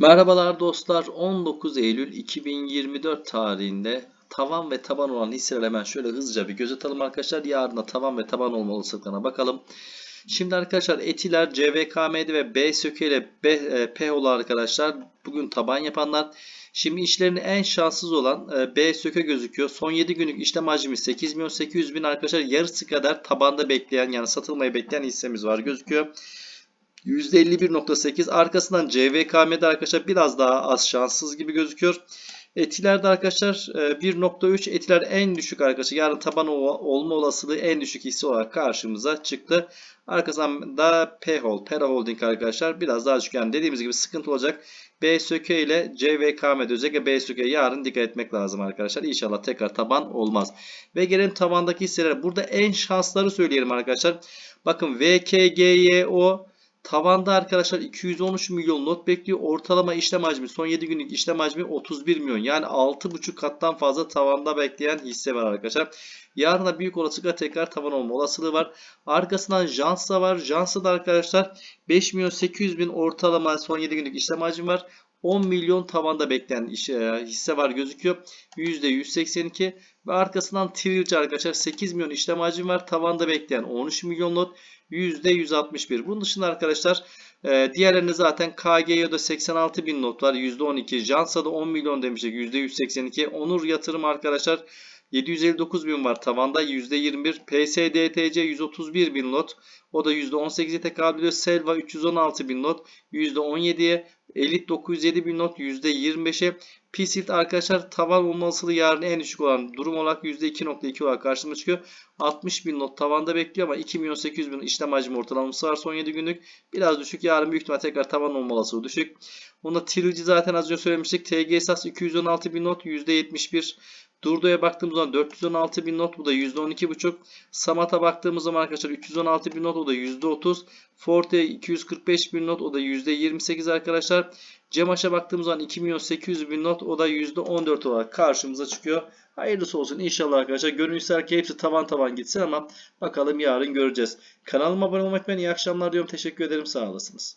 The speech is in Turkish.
Merhabalar dostlar. 19 Eylül 2024 tarihinde tavan ve taban olan hisseler hemen şöyle hızlıca bir göz atalım arkadaşlar. Yarına tavan ve taban olma olasılıklarına bakalım. Şimdi arkadaşlar Etiler, CVKM'de ve BSÖK ile B, e, arkadaşlar bugün taban yapanlar. Şimdi işlerinde en şanssız olan e, BSÖK gözüküyor. Son 7 günlük işlem hacmi 8 milyon 800 bin arkadaşlar. Yarısı kadar tabanda bekleyen yani satılmayı bekleyen hissemiz var gözüküyor. %51.8 arkasından CVKM'de arkadaşlar biraz daha az şanssız gibi gözüküyor. Etilerde arkadaşlar e, 1.3 etiler en düşük arkadaşlar. Yarın taban ol- olma olasılığı en düşük hisse olarak karşımıza çıktı. Arkasından da PHOL, Pera Holding arkadaşlar biraz daha düşük. Yani dediğimiz gibi sıkıntı olacak. BSÖK ile CVKM'de özellikle BSÖK'ye yarın dikkat etmek lazım arkadaşlar. İnşallah tekrar taban olmaz. Ve gelelim tabandaki hisseler. Burada en şansları söyleyelim arkadaşlar. Bakın VKGYO Tavanda arkadaşlar 213 milyon not bekliyor. Ortalama işlem hacmi son 7 günlük işlem hacmi 31 milyon. Yani 6,5 kattan fazla tavanda bekleyen hisse var arkadaşlar. Yarına büyük olasılıkla tekrar tavan olma olasılığı var. Arkasından Jansa var. Jansa da arkadaşlar 5 milyon 800 bin ortalama son 7 günlük işlem hacmi var. 10 milyon tavanda bekleyen iş, e, hisse var gözüküyor. %182 ve arkasından Trilce arkadaşlar 8 milyon işlem hacmi var. Tavanda bekleyen 13 milyon lot. %161. Bunun dışında arkadaşlar e, diğerlerinde zaten KGYO'da 86 bin not var. %12. Jansa'da 10 milyon demiştik. %182. Onur yatırım arkadaşlar 759 bin var tavanda %21. PSDTC 131 bin lot. O da %18'e tekabül ediyor. Selva 316 bin not %17'ye. Elit 907 bin not %25'e. Pisilt arkadaşlar tavan olma yarın en düşük olan durum olarak %2.2 olarak karşımıza çıkıyor. 60 bin not tavanda bekliyor ama 2 milyon 800 bin işlem hacmi ortalaması var son 7 günlük. Biraz düşük. Yarın büyük ihtimal tekrar tavan olma düşük. Bunda Trilogy zaten az önce söylemiştik. TG esas 216 bin not %71. Durdo'ya baktığımız zaman 416 bin not bu da %12,5. Samat'a baktığımız zaman arkadaşlar 316 bin not o da %30. Forte 245 bin not o da %28 arkadaşlar. Cemaş'a baktığımız zaman 2 milyon 800 bin not o da %14 olarak karşımıza çıkıyor. Hayırlısı olsun inşallah arkadaşlar. Gönül ki hepsi tavan tavan gitsin ama bakalım yarın göreceğiz. Kanalıma abone olmak için iyi akşamlar diyorum. Teşekkür ederim. Sağ olasınız.